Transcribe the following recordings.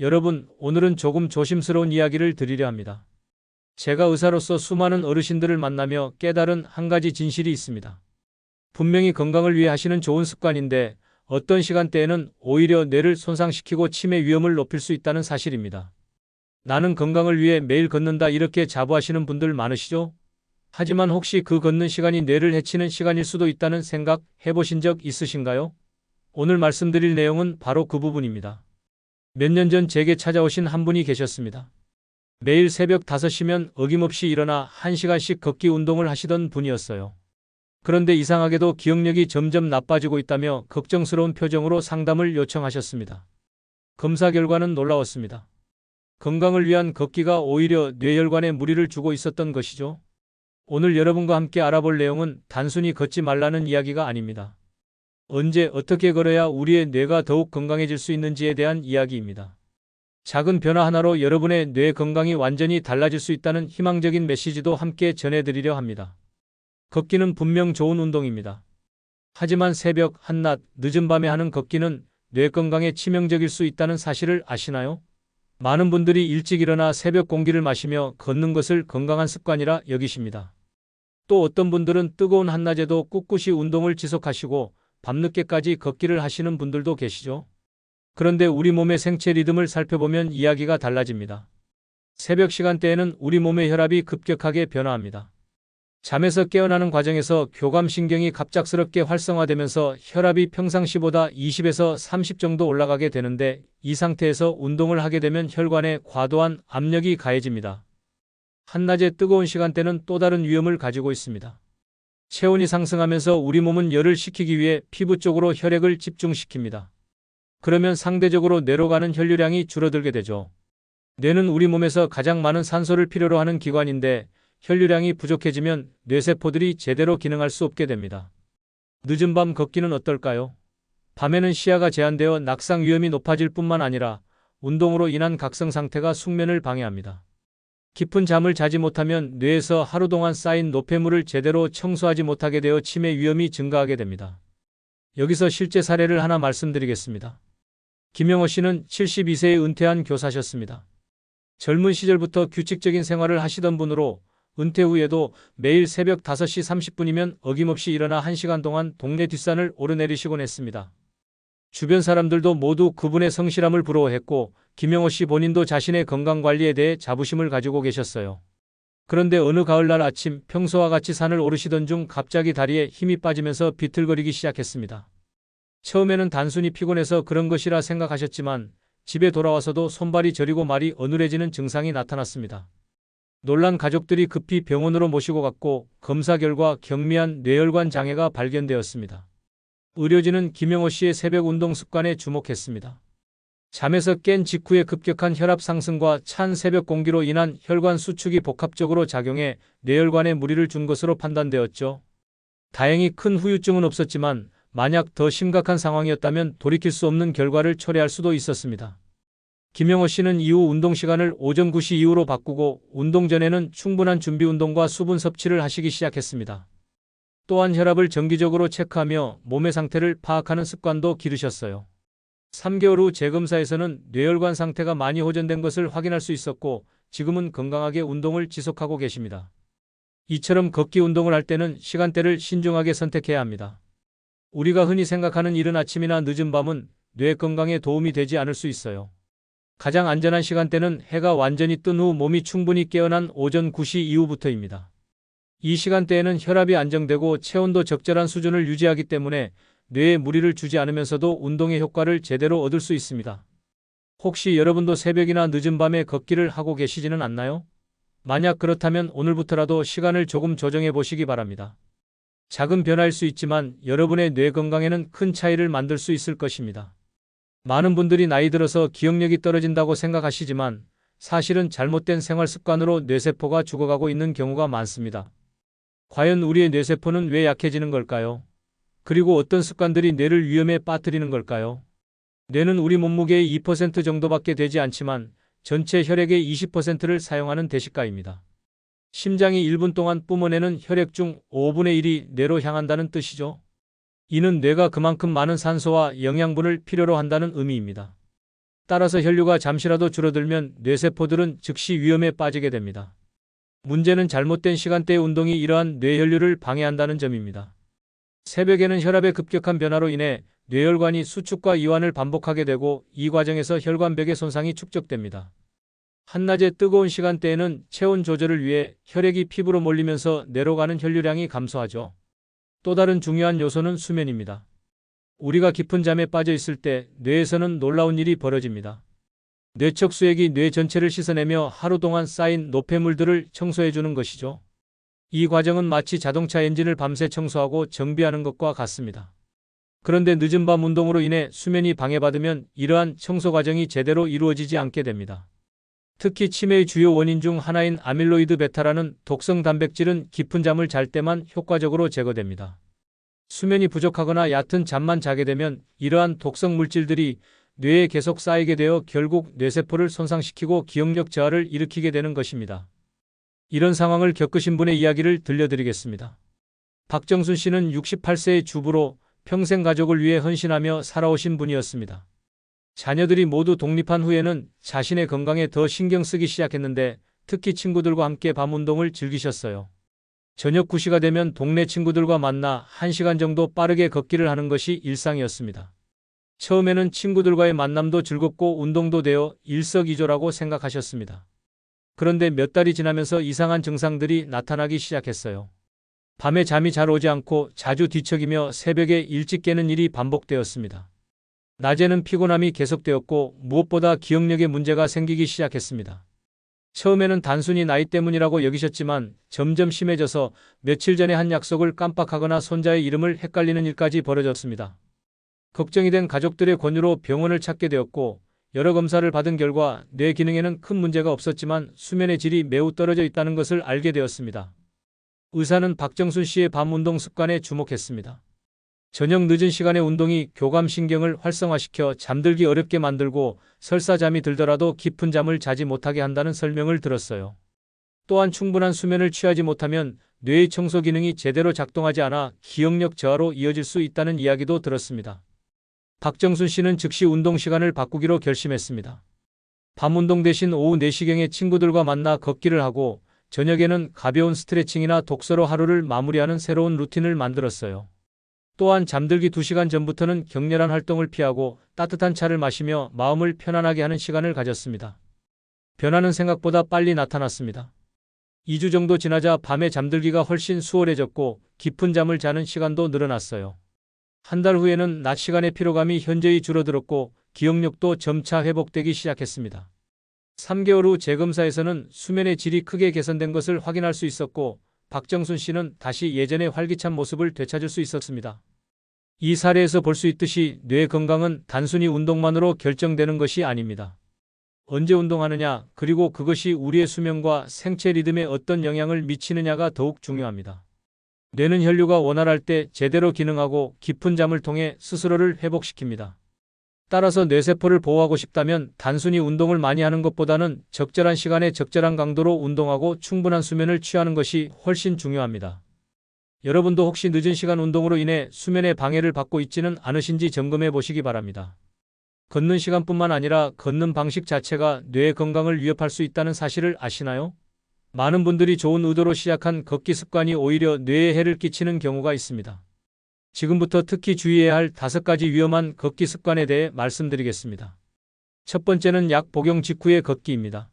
여러분, 오늘은 조금 조심스러운 이야기를 드리려 합니다. 제가 의사로서 수많은 어르신들을 만나며 깨달은 한 가지 진실이 있습니다. 분명히 건강을 위해 하시는 좋은 습관인데 어떤 시간대에는 오히려 뇌를 손상시키고 치매 위험을 높일 수 있다는 사실입니다. 나는 건강을 위해 매일 걷는다 이렇게 자부하시는 분들 많으시죠? 하지만 혹시 그 걷는 시간이 뇌를 해치는 시간일 수도 있다는 생각 해보신 적 있으신가요? 오늘 말씀드릴 내용은 바로 그 부분입니다. 몇 년 전 제게 찾아오신 한 분이 계셨습니다. 매일 새벽 5시면 어김없이 일어나 1시간씩 걷기 운동을 하시던 분이었어요. 그런데 이상하게도 기억력이 점점 나빠지고 있다며 걱정스러운 표정으로 상담을 요청하셨습니다. 검사 결과는 놀라웠습니다. 건강을 위한 걷기가 오히려 뇌혈관에 무리를 주고 있었던 것이죠. 오늘 여러분과 함께 알아볼 내용은 단순히 걷지 말라는 이야기가 아닙니다. 언제 어떻게 걸어야 우리의 뇌가 더욱 건강해질 수 있는지에 대한 이야기입니다. 작은 변화 하나로 여러분의 뇌 건강이 완전히 달라질 수 있다는 희망적인 메시지도 함께 전해드리려 합니다. 걷기는 분명 좋은 운동입니다. 하지만 새벽, 한낮, 늦은 밤에 하는 걷기는 뇌 건강에 치명적일 수 있다는 사실을 아시나요? 많은 분들이 일찍 일어나 새벽 공기를 마시며 걷는 것을 건강한 습관이라 여기십니다. 또 어떤 분들은 뜨거운 한낮에도 꿋꿋이 운동을 지속하시고 밤늦게까지 걷기를 하시는 분들도 계시죠. 그런데 우리 몸의 생체 리듬을 살펴보면 이야기가 달라집니다. 새벽 시간대에는 우리 몸의 혈압이 급격하게 변화합니다. 잠에서 깨어나는 과정에서 교감신경이 갑작스럽게 활성화되면서 혈압이 평상시보다 20에서 30 정도 올라가게 되는데 이 상태에서 운동을 하게 되면 혈관에 과도한 압력이 가해집니다. 한낮의 뜨거운 시간대는 또 다른 위험을 가지고 있습니다. 체온이 상승하면서 우리 몸은 열을 식히기 위해 피부 쪽으로 혈액을 집중시킵니다. 그러면 상대적으로 뇌로 가는 혈류량이 줄어들게 되죠. 뇌는 우리 몸에서 가장 많은 산소를 필요로 하는 기관인데 혈류량이 부족해지면 뇌세포들이 제대로 기능할 수 없게 됩니다. 늦은 밤 걷기는 어떨까요? 밤에는 시야가 제한되어 낙상 위험이 높아질 뿐만 아니라 운동으로 인한 각성 상태가 숙면을 방해합니다. 깊은 잠을 자지 못하면 뇌에서 하루 동안 쌓인 노폐물을 제대로 청소하지 못하게 되어 치매 위험이 증가하게 됩니다. 여기서 실제 사례를 하나 말씀드리겠습니다. 김영호 씨는 72세에 은퇴한 교사셨습니다. 젊은 시절부터 규칙적인 생활을 하시던 분으로 은퇴 후에도 매일 새벽 5시 30분이면 어김없이 일어나 1시간 동안 동네 뒷산을 오르내리시곤 했습니다. 주변 사람들도 모두 그분의 성실함을 부러워했고 김영호 씨 본인도 자신의 건강 관리에 대해 자부심을 가지고 계셨어요. 그런데 어느 가을날 아침 평소와 같이 산을 오르시던 중 갑자기 다리에 힘이 빠지면서 비틀거리기 시작했습니다. 처음에는 단순히 피곤해서 그런 것이라 생각하셨지만 집에 돌아와서도 손발이 저리고 말이 어눌해지는 증상이 나타났습니다. 놀란 가족들이 급히 병원으로 모시고 갔고 검사 결과 경미한 뇌혈관 장애가 발견되었습니다. 의료진은 김영호 씨의 새벽 운동 습관에 주목했습니다. 잠에서 깬 직후의 급격한 혈압 상승과 찬 새벽 공기로 인한 혈관 수축이 복합적으로 작용해 뇌혈관에 무리를 준 것으로 판단되었죠. 다행히 큰 후유증은 없었지만 만약 더 심각한 상황이었다면 돌이킬 수 없는 결과를 초래할 수도 있었습니다. 김영호 씨는 이후 운동 시간을 오전 9시 이후로 바꾸고 운동 전에는 충분한 준비 운동과 수분 섭취를 하시기 시작했습니다. 또한 혈압을 정기적으로 체크하며 몸의 상태를 파악하는 습관도 기르셨어요. 3개월 후 재검사에서는 뇌혈관 상태가 많이 호전된 것을 확인할 수 있었고 지금은 건강하게 운동을 지속하고 계십니다. 이처럼 걷기 운동을 할 때는 시간대를 신중하게 선택해야 합니다. 우리가 흔히 생각하는 이른 아침이나 늦은 밤은 뇌 건강에 도움이 되지 않을 수 있어요. 가장 안전한 시간대는 해가 완전히 뜬 후 몸이 충분히 깨어난 오전 9시 이후부터입니다. 이 시간대에는 혈압이 안정되고 체온도 적절한 수준을 유지하기 때문에 뇌에 무리를 주지 않으면서도 운동의 효과를 제대로 얻을 수 있습니다. 혹시 여러분도 새벽이나 늦은 밤에 걷기를 하고 계시지는 않나요? 만약 그렇다면 오늘부터라도 시간을 조금 조정해 보시기 바랍니다. 작은 변화일 수 있지만 여러분의 뇌 건강에는 큰 차이를 만들 수 있을 것입니다. 많은 분들이 나이 들어서 기억력이 떨어진다고 생각하시지만 사실은 잘못된 생활 습관으로 뇌세포가 죽어가고 있는 경우가 많습니다. 과연 우리의 뇌세포는 왜 약해지는 걸까요? 그리고 어떤 습관들이 뇌를 위험에 빠뜨리는 걸까요? 뇌는 우리 몸무게의 2% 정도밖에 되지 않지만 전체 혈액의 20%를 사용하는 대식가입니다. 심장이 1분 동안 뿜어내는 혈액 중 5분의 1이 뇌로 향한다는 뜻이죠. 이는 뇌가 그만큼 많은 산소와 영양분을 필요로 한다는 의미입니다. 따라서 혈류가 잠시라도 줄어들면 뇌세포들은 즉시 위험에 빠지게 됩니다. 문제는 잘못된 시간대의 운동이 이러한 뇌혈류를 방해한다는 점입니다. 새벽에는 혈압의 급격한 변화로 인해 뇌혈관이 수축과 이완을 반복하게 되고 이 과정에서 혈관벽의 손상이 축적됩니다. 한낮의 뜨거운 시간대에는 체온 조절을 위해 혈액이 피부로 몰리면서 뇌로 가는 혈류량이 감소하죠. 또 다른 중요한 요소는 수면입니다. 우리가 깊은 잠에 빠져 있을 때 뇌에서는 놀라운 일이 벌어집니다. 뇌척 수액이 뇌 전체를 씻어내며 하루 동안 쌓인 노폐물들을 청소해 주는 것이죠. 이 과정은 마치 자동차 엔진을 밤새 청소하고 정비하는 것과 같습니다. 그런데 늦은 밤 운동으로 인해 수면이 방해받으면 이러한 청소 과정이 제대로 이루어지지 않게 됩니다. 특히 치매의 주요 원인 중 하나인 아밀로이드 베타라는 독성 단백질은 깊은 잠을 잘 때만 효과적으로 제거됩니다. 수면이 부족하거나 얕은 잠만 자게 되면 이러한 독성 물질들이 뇌에 계속 쌓이게 되어 결국 뇌세포를 손상시키고 기억력 저하를 일으키게 되는 것입니다. 이런 상황을 겪으신 분의 이야기를 들려드리겠습니다. 박정순 씨는 68세의 주부로 평생 가족을 위해 헌신하며 살아오신 분이었습니다. 자녀들이 모두 독립한 후에는 자신의 건강에 더 신경 쓰기 시작했는데 특히 친구들과 함께 밤 운동을 즐기셨어요. 저녁 9시가 되면 동네 친구들과 만나 1시간 정도 빠르게 걷기를 하는 것이 일상이었습니다. 처음에는 친구들과의 만남도 즐겁고 운동도 되어 일석이조라고 생각하셨습니다. 그런데 몇 달이 지나면서 이상한 증상들이 나타나기 시작했어요. 밤에 잠이 잘 오지 않고 자주 뒤척이며 새벽에 일찍 깨는 일이 반복되었습니다. 낮에는 피곤함이 계속되었고 무엇보다 기억력에 문제가 생기기 시작했습니다. 처음에는 단순히 나이 때문이라고 여기셨지만 점점 심해져서 며칠 전에 한 약속을 깜빡하거나 손자의 이름을 헷갈리는 일까지 벌어졌습니다. 걱정이 된 가족들의 권유로 병원을 찾게 되었고 여러 검사를 받은 결과 뇌 기능에는 큰 문제가 없었지만 수면의 질이 매우 떨어져 있다는 것을 알게 되었습니다. 의사는 박정순 씨의 밤 운동 습관에 주목했습니다. 저녁 늦은 시간에 운동이 교감신경을 활성화시켜 잠들기 어렵게 만들고 설사 잠이 들더라도 깊은 잠을 자지 못하게 한다는 설명을 들었어요. 또한 충분한 수면을 취하지 못하면 뇌의 청소 기능이 제대로 작동하지 않아 기억력 저하로 이어질 수 있다는 이야기도 들었습니다. 박정순 씨는 즉시 운동 시간을 바꾸기로 결심했습니다. 밤 운동 대신 오후 4시경에 친구들과 만나 걷기를 하고 저녁에는 가벼운 스트레칭이나 독서로 하루를 마무리하는 새로운 루틴을 만들었어요. 또한 잠들기 2시간 전부터는 격렬한 활동을 피하고 따뜻한 차를 마시며 마음을 편안하게 하는 시간을 가졌습니다. 변화는 생각보다 빨리 나타났습니다. 2주 정도 지나자 밤에 잠들기가 훨씬 수월해졌고 깊은 잠을 자는 시간도 늘어났어요. 한 달 후에는 낮 시간의 피로감이 현저히 줄어들었고 기억력도 점차 회복되기 시작했습니다. 3개월 후 재검사에서는 수면의 질이 크게 개선된 것을 확인할 수 있었고 박정순 씨는 다시 예전의 활기찬 모습을 되찾을 수 있었습니다. 이 사례에서 볼 수 있듯이 뇌 건강은 단순히 운동만으로 결정되는 것이 아닙니다. 언제 운동하느냐, 그리고 그것이 우리의 수면과 생체 리듬에 어떤 영향을 미치느냐가 더욱 중요합니다. 뇌는 혈류가 원활할 때 제대로 기능하고 깊은 잠을 통해 스스로를 회복시킵니다. 따라서 뇌세포를 보호하고 싶다면 단순히 운동을 많이 하는 것보다는 적절한 시간에 적절한 강도로 운동하고 충분한 수면을 취하는 것이 훨씬 중요합니다. 여러분도 혹시 늦은 시간 운동으로 인해 수면에 방해를 받고 있지는 않으신지 점검해 보시기 바랍니다. 걷는 시간뿐만 아니라 걷는 방식 자체가 뇌 건강을 위협할 수 있다는 사실을 아시나요? 많은 분들이 좋은 의도로 시작한 걷기 습관이 오히려 뇌에 해를 끼치는 경우가 있습니다. 지금부터 특히 주의해야 할 다섯 가지 위험한 걷기 습관에 대해 말씀드리겠습니다. 첫 번째는 약 복용 직후의 걷기입니다.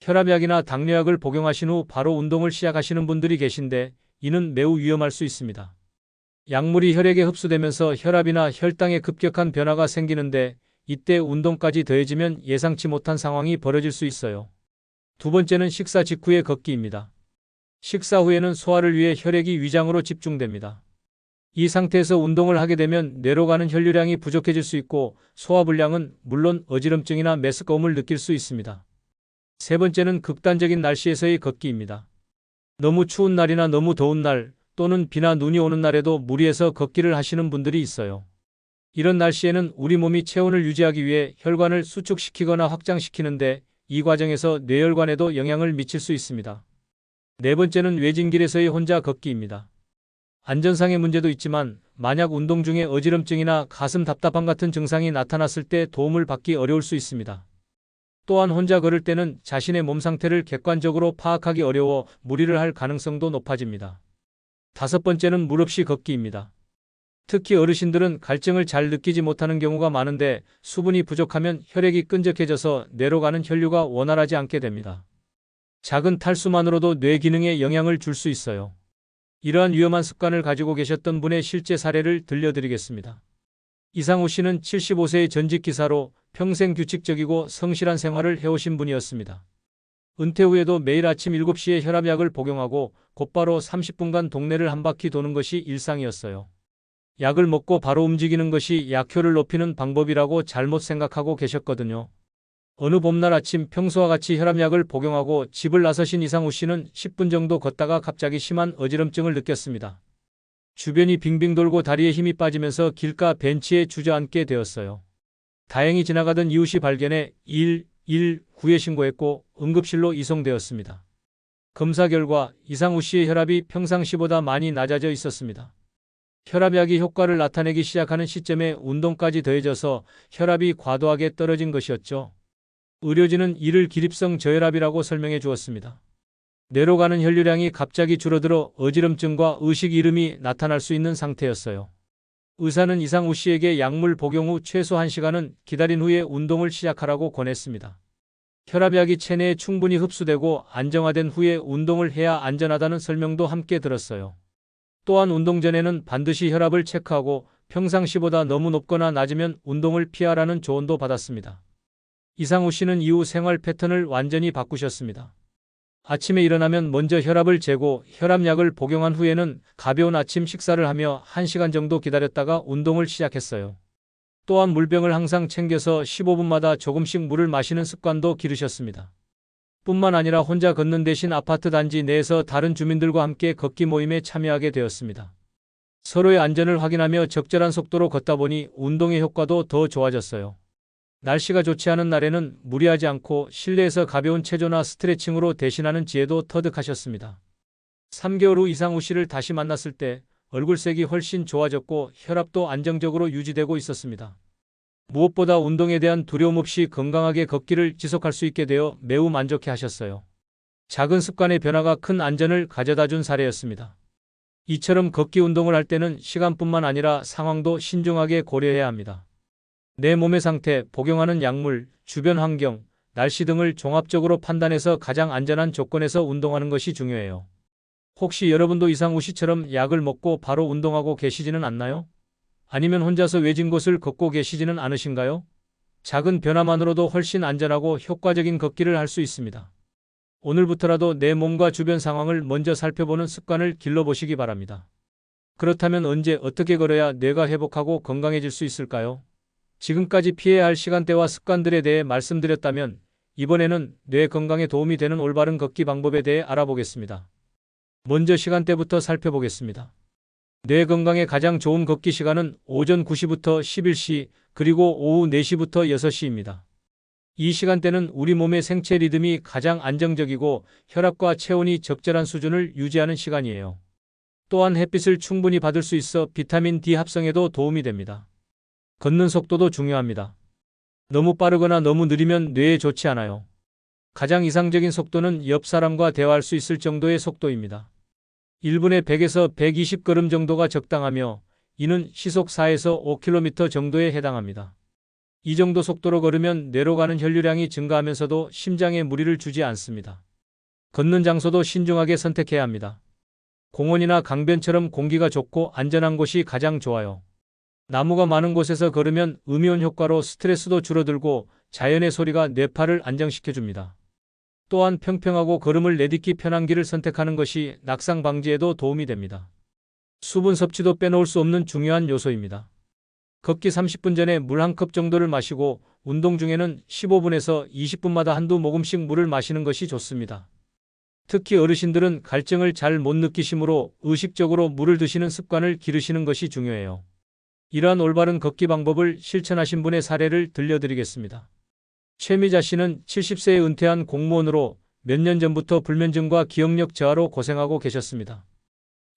혈압약이나 당뇨약을 복용하신 후 바로 운동을 시작하시는 분들이 계신데 이는 매우 위험할 수 있습니다. 약물이 혈액에 흡수되면서 혈압이나 혈당에 급격한 변화가 생기는데 이때 운동까지 더해지면 예상치 못한 상황이 벌어질 수 있어요. 두 번째는 식사 직후의 걷기입니다. 식사 후에는 소화를 위해 혈액이 위장으로 집중됩니다. 이 상태에서 운동을 하게 되면 뇌로 가는 혈류량이 부족해질 수 있고 소화불량은 물론 어지럼증이나 메스꺼움을 느낄 수 있습니다. 세 번째는 극단적인 날씨에서의 걷기입니다. 너무 추운 날이나 너무 더운 날 또는 비나 눈이 오는 날에도 무리해서 걷기를 하시는 분들이 있어요. 이런 날씨에는 우리 몸이 체온을 유지하기 위해 혈관을 수축시키거나 확장시키는데 이 과정에서 뇌혈관에도 영향을 미칠 수 있습니다. 네 번째는 외진길에서의 혼자 걷기입니다. 안전상의 문제도 있지만 만약 운동 중에 어지럼증이나 가슴 답답함 같은 증상이 나타났을 때 도움을 받기 어려울 수 있습니다. 또한 혼자 걸을 때는 자신의 몸 상태를 객관적으로 파악하기 어려워 무리를 할 가능성도 높아집니다. 다섯 번째는 물 없이 걷기입니다. 특히 어르신들은 갈증을 잘 느끼지 못하는 경우가 많은데 수분이 부족하면 혈액이 끈적해져서 뇌로 가는 혈류가 원활하지 않게 됩니다. 작은 탈수만으로도 뇌 기능에 영향을 줄 수 있어요. 이러한 위험한 습관을 가지고 계셨던 분의 실제 사례를 들려드리겠습니다. 이상우 씨는 75세의 전직 기사로 평생 규칙적이고 성실한 생활을 해오신 분이었습니다. 은퇴 후에도 매일 아침 7시에 혈압약을 복용하고 곧바로 30분간 동네를 한 바퀴 도는 것이 일상이었어요. 약을 먹고 바로 움직이는 것이 약효를 높이는 방법이라고 잘못 생각하고 계셨거든요. 어느 봄날 아침 평소와 같이 혈압약을 복용하고 집을 나서신 이상우 씨는 10분 정도 걷다가 갑자기 심한 어지럼증을 느꼈습니다. 주변이 빙빙 돌고 다리에 힘이 빠지면서 길가 벤치에 주저앉게 되었어요. 다행히 지나가던 이웃이 발견해 119에 신고했고 응급실로 이송되었습니다. 검사 결과 이상우 씨의 혈압이 평상시보다 많이 낮아져 있었습니다. 혈압약이 효과를 나타내기 시작하는 시점에 운동까지 더해져서 혈압이 과도하게 떨어진 것이었죠. 의료진은 이를 기립성 저혈압이라고 설명해 주었습니다. 뇌로 가는 혈류량이 갑자기 줄어들어 어지럼증과 의식 잃음이 나타날 수 있는 상태였어요. 의사는 이상우 씨에게 약물 복용 후 최소 1시간은 기다린 후에 운동을 시작하라고 권했습니다. 혈압약이 체내에 충분히 흡수되고 안정화된 후에 운동을 해야 안전하다는 설명도 함께 들었어요. 또한 운동 전에는 반드시 혈압을 체크하고 평상시보다 너무 높거나 낮으면 운동을 피하라는 조언도 받았습니다. 이상우 씨는 이후 생활 패턴을 완전히 바꾸셨습니다. 아침에 일어나면 먼저 혈압을 재고 혈압약을 복용한 후에는 가벼운 아침 식사를 하며 1시간 정도 기다렸다가 운동을 시작했어요. 또한 물병을 항상 챙겨서 15분마다 조금씩 물을 마시는 습관도 기르셨습니다. 뿐만 아니라 혼자 걷는 대신 아파트 단지 내에서 다른 주민들과 함께 걷기 모임에 참여하게 되었습니다. 서로의 안전을 확인하며 적절한 속도로 걷다 보니 운동의 효과도 더 좋아졌어요. 날씨가 좋지 않은 날에는 무리하지 않고 실내에서 가벼운 체조나 스트레칭으로 대신하는 지혜도 터득하셨습니다. 3개월 후 이상우 씨를 다시 만났을 때 얼굴색이 훨씬 좋아졌고 혈압도 안정적으로 유지되고 있었습니다. 무엇보다 운동에 대한 두려움 없이 건강하게 걷기를 지속할 수 있게 되어 매우 만족해 하셨어요. 작은 습관의 변화가 큰 안전을 가져다 준 사례였습니다. 이처럼 걷기 운동을 할 때는 시간뿐만 아니라 상황도 신중하게 고려해야 합니다. 내 몸의 상태, 복용하는 약물, 주변 환경, 날씨 등을 종합적으로 판단해서 가장 안전한 조건에서 운동하는 것이 중요해요. 혹시 여러분도 이상우 씨처럼 약을 먹고 바로 운동하고 계시지는 않나요? 아니면 혼자서 외진 곳을 걷고 계시지는 않으신가요? 작은 변화만으로도 훨씬 안전하고 효과적인 걷기를 할 수 있습니다. 오늘부터라도 내 몸과 주변 상황을 먼저 살펴보는 습관을 길러보시기 바랍니다. 그렇다면 언제 어떻게 걸어야 뇌가 회복하고 건강해질 수 있을까요? 지금까지 피해야 할 시간대와 습관들에 대해 말씀드렸다면 이번에는 뇌 건강에 도움이 되는 올바른 걷기 방법에 대해 알아보겠습니다. 먼저 시간대부터 살펴보겠습니다. 뇌 건강에 가장 좋은 걷기 시간은 오전 9시부터 11시 그리고 오후 4시부터 6시입니다. 이 시간대는 우리 몸의 생체 리듬이 가장 안정적이고 혈압과 체온이 적절한 수준을 유지하는 시간이에요. 또한 햇빛을 충분히 받을 수 있어 비타민 D 합성에도 도움이 됩니다. 걷는 속도도 중요합니다. 너무 빠르거나 너무 느리면 뇌에 좋지 않아요. 가장 이상적인 속도는 옆 사람과 대화할 수 있을 정도의 속도입니다. 1분에 100에서 120걸음 정도가 적당하며 이는 시속 4에서 5km 정도에 해당합니다. 이 정도 속도로 걸으면 뇌로 가는 혈류량이 증가하면서도 심장에 무리를 주지 않습니다. 걷는 장소도 신중하게 선택해야 합니다. 공원이나 강변처럼 공기가 좋고 안전한 곳이 가장 좋아요. 나무가 많은 곳에서 걸으면 음이온 효과로 스트레스도 줄어들고 자연의 소리가 뇌파를 안정시켜줍니다. 또한 평평하고 걸음을 내딛기 편한 길을 선택하는 것이 낙상 방지에도 도움이 됩니다. 수분 섭취도 빼놓을 수 없는 중요한 요소입니다. 걷기 30분 전에 물 한 컵 정도를 마시고 운동 중에는 15분에서 20분마다 한두 모금씩 물을 마시는 것이 좋습니다. 특히 어르신들은 갈증을 잘 못 느끼시므로 의식적으로 물을 드시는 습관을 기르시는 것이 중요해요. 이러한 올바른 걷기 방법을 실천하신 분의 사례를 들려드리겠습니다. 최미자 씨는 70세에 은퇴한 공무원으로 몇 년 전부터 불면증과 기억력 저하로 고생하고 계셨습니다.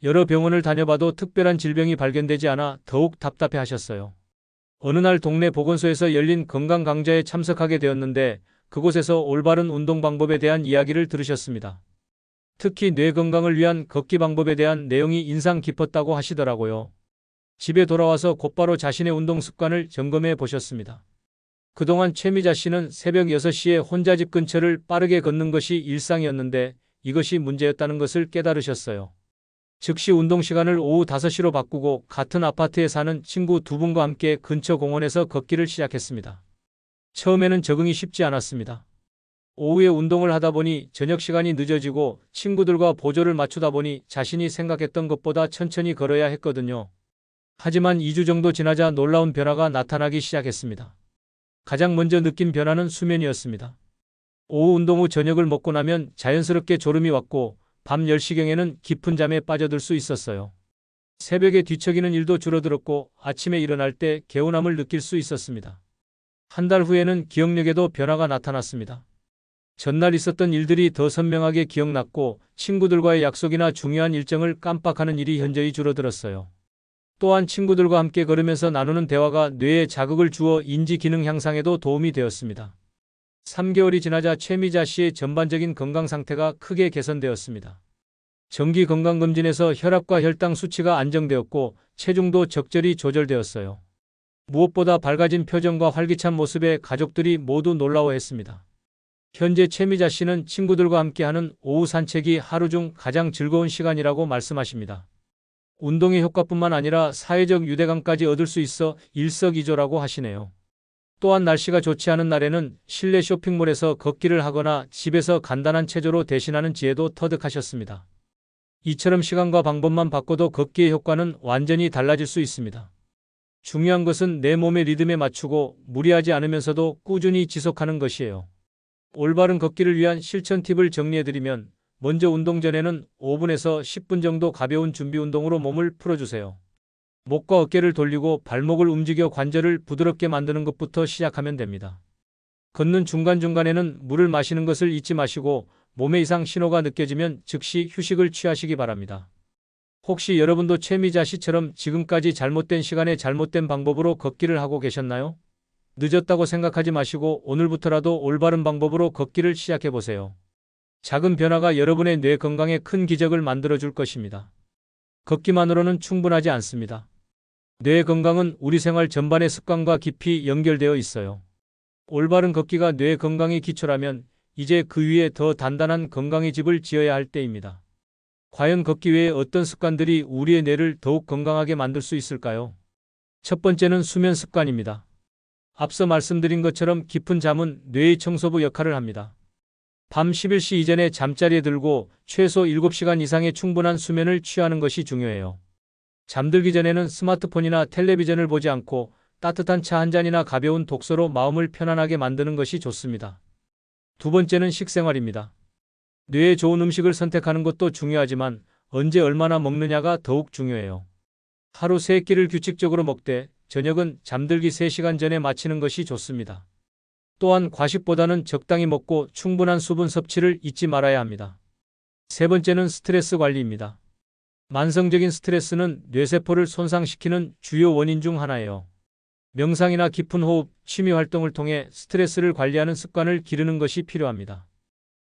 여러 병원을 다녀봐도 특별한 질병이 발견되지 않아 더욱 답답해 하셨어요. 어느 날 동네 보건소에서 열린 건강 강좌에 참석하게 되었는데 그곳에서 올바른 운동 방법에 대한 이야기를 들으셨습니다. 특히 뇌 건강을 위한 걷기 방법에 대한 내용이 인상 깊었다고 하시더라고요. 집에 돌아와서 곧바로 자신의 운동 습관을 점검해 보셨습니다. 그동안 최미자 씨는 새벽 6시에 혼자 집 근처를 빠르게 걷는 것이 일상이었는데 이것이 문제였다는 것을 깨달으셨어요. 즉시 운동 시간을 오후 5시로 바꾸고 같은 아파트에 사는 친구 두 분과 함께 근처 공원에서 걷기를 시작했습니다. 처음에는 적응이 쉽지 않았습니다. 오후에 운동을 하다 보니 저녁 시간이 늦어지고 친구들과 보조를 맞추다 보니 자신이 생각했던 것보다 천천히 걸어야 했거든요. 하지만 2주 정도 지나자 놀라운 변화가 나타나기 시작했습니다. 가장 먼저 느낀 변화는 수면이었습니다. 오후 운동 후 저녁을 먹고 나면 자연스럽게 졸음이 왔고 밤 10시경에는 깊은 잠에 빠져들 수 있었어요. 새벽에 뒤척이는 일도 줄어들었고 아침에 일어날 때 개운함을 느낄 수 있었습니다. 한 달 후에는 기억력에도 변화가 나타났습니다. 전날 있었던 일들이 더 선명하게 기억났고 친구들과의 약속이나 중요한 일정을 깜빡하는 일이 현저히 줄어들었어요. 또한 친구들과 함께 걸으면서 나누는 대화가 뇌에 자극을 주어 인지 기능 향상에도 도움이 되었습니다. 3개월이 지나자 최미자 씨의 전반적인 건강 상태가 크게 개선되었습니다. 정기 건강검진에서 혈압과 혈당 수치가 안정되었고 체중도 적절히 조절되었어요. 무엇보다 밝아진 표정과 활기찬 모습에 가족들이 모두 놀라워했습니다. 현재 최미자 씨는 친구들과 함께하는 오후 산책이 하루 중 가장 즐거운 시간이라고 말씀하십니다. 운동의 효과뿐만 아니라 사회적 유대감까지 얻을 수 있어 일석이조라고 하시네요. 또한 날씨가 좋지 않은 날에는 실내 쇼핑몰에서 걷기를 하거나 집에서 간단한 체조로 대신하는 지혜도 터득하셨습니다. 이처럼 시간과 방법만 바꿔도 걷기의 효과는 완전히 달라질 수 있습니다. 중요한 것은 내 몸의 리듬에 맞추고 무리하지 않으면서도 꾸준히 지속하는 것이에요. 올바른 걷기를 위한 실천 팁을 정리해드리면 먼저 운동 전에는 5분에서 10분 정도 가벼운 준비 운동으로 몸을 풀어주세요. 목과 어깨를 돌리고 발목을 움직여 관절을 부드럽게 만드는 것부터 시작하면 됩니다. 걷는 중간중간에는 물을 마시는 것을 잊지 마시고 몸에 이상 신호가 느껴지면 즉시 휴식을 취하시기 바랍니다. 혹시 여러분도 최미자 씨처럼 지금까지 잘못된 시간에 잘못된 방법으로 걷기를 하고 계셨나요? 늦었다고 생각하지 마시고 오늘부터라도 올바른 방법으로 걷기를 시작해 보세요. 작은 변화가 여러분의 뇌 건강에 큰 기적을 만들어 줄 것입니다. 걷기만으로는 충분하지 않습니다. 뇌 건강은 우리 생활 전반의 습관과 깊이 연결되어 있어요. 올바른 걷기가 뇌 건강의 기초라면 이제 그 위에 더 단단한 건강의 집을 지어야 할 때입니다. 과연 걷기 외에 어떤 습관들이 우리의 뇌를 더욱 건강하게 만들 수 있을까요? 첫 번째는 수면 습관입니다. 앞서 말씀드린 것처럼 깊은 잠은 뇌의 청소부 역할을 합니다. 밤 11시 이전에 잠자리에 들고 최소 7시간 이상의 충분한 수면을 취하는 것이 중요해요. 잠들기 전에는 스마트폰이나 텔레비전을 보지 않고 따뜻한 차 한 잔이나 가벼운 독서로 마음을 편안하게 만드는 것이 좋습니다. 두 번째는 식생활입니다. 뇌에 좋은 음식을 선택하는 것도 중요하지만 언제 얼마나 먹느냐가 더욱 중요해요. 하루 세 끼를 규칙적으로 먹되 저녁은 잠들기 3시간 전에 마치는 것이 좋습니다. 또한 과식보다는 적당히 먹고 충분한 수분 섭취를 잊지 말아야 합니다. 세 번째는 스트레스 관리입니다. 만성적인 스트레스는 뇌세포를 손상시키는 주요 원인 중 하나예요. 명상이나 깊은 호흡, 취미 활동을 통해 스트레스를 관리하는 습관을 기르는 것이 필요합니다.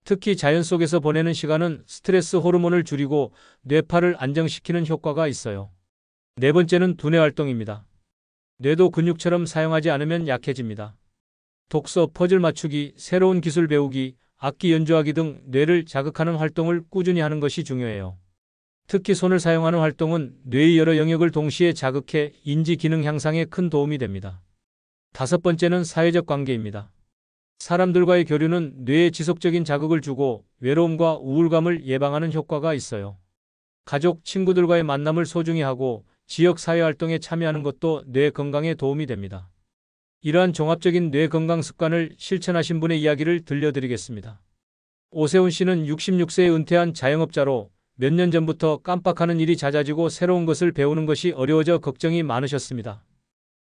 특히 자연 속에서 보내는 시간은 스트레스 호르몬을 줄이고 뇌파를 안정시키는 효과가 있어요. 네 번째는 두뇌 활동입니다. 뇌도 근육처럼 사용하지 않으면 약해집니다. 독서, 퍼즐 맞추기, 새로운 기술 배우기, 악기 연주하기 등 뇌를 자극하는 활동을 꾸준히 하는 것이 중요해요. 특히 손을 사용하는 활동은 뇌의 여러 영역을 동시에 자극해 인지 기능 향상에 큰 도움이 됩니다. 다섯 번째는 사회적 관계입니다. 사람들과의 교류는 뇌에 지속적인 자극을 주고 외로움과 우울감을 예방하는 효과가 있어요. 가족, 친구들과의 만남을 소중히 하고 지역 사회 활동에 참여하는 것도 뇌 건강에 도움이 됩니다. 이러한 종합적인 뇌 건강 습관을 실천하신 분의 이야기를 들려드리겠습니다. 오세훈 씨는 66세에 은퇴한 자영업자로 몇 년 전부터 깜빡하는 일이 잦아지고 새로운 것을 배우는 것이 어려워져 걱정이 많으셨습니다.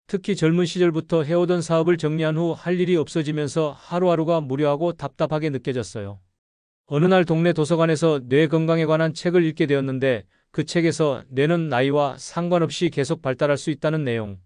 특히 젊은 시절부터 해오던 사업을 정리한 후 할 일이 없어지면서 하루하루가 무료하고 답답하게 느껴졌어요. 어느 날 동네 도서관에서 뇌 건강에 관한 책을 읽게 되었는데 그 책에서 뇌는 나이와 상관없이 계속 발달할 수 있다는 내용.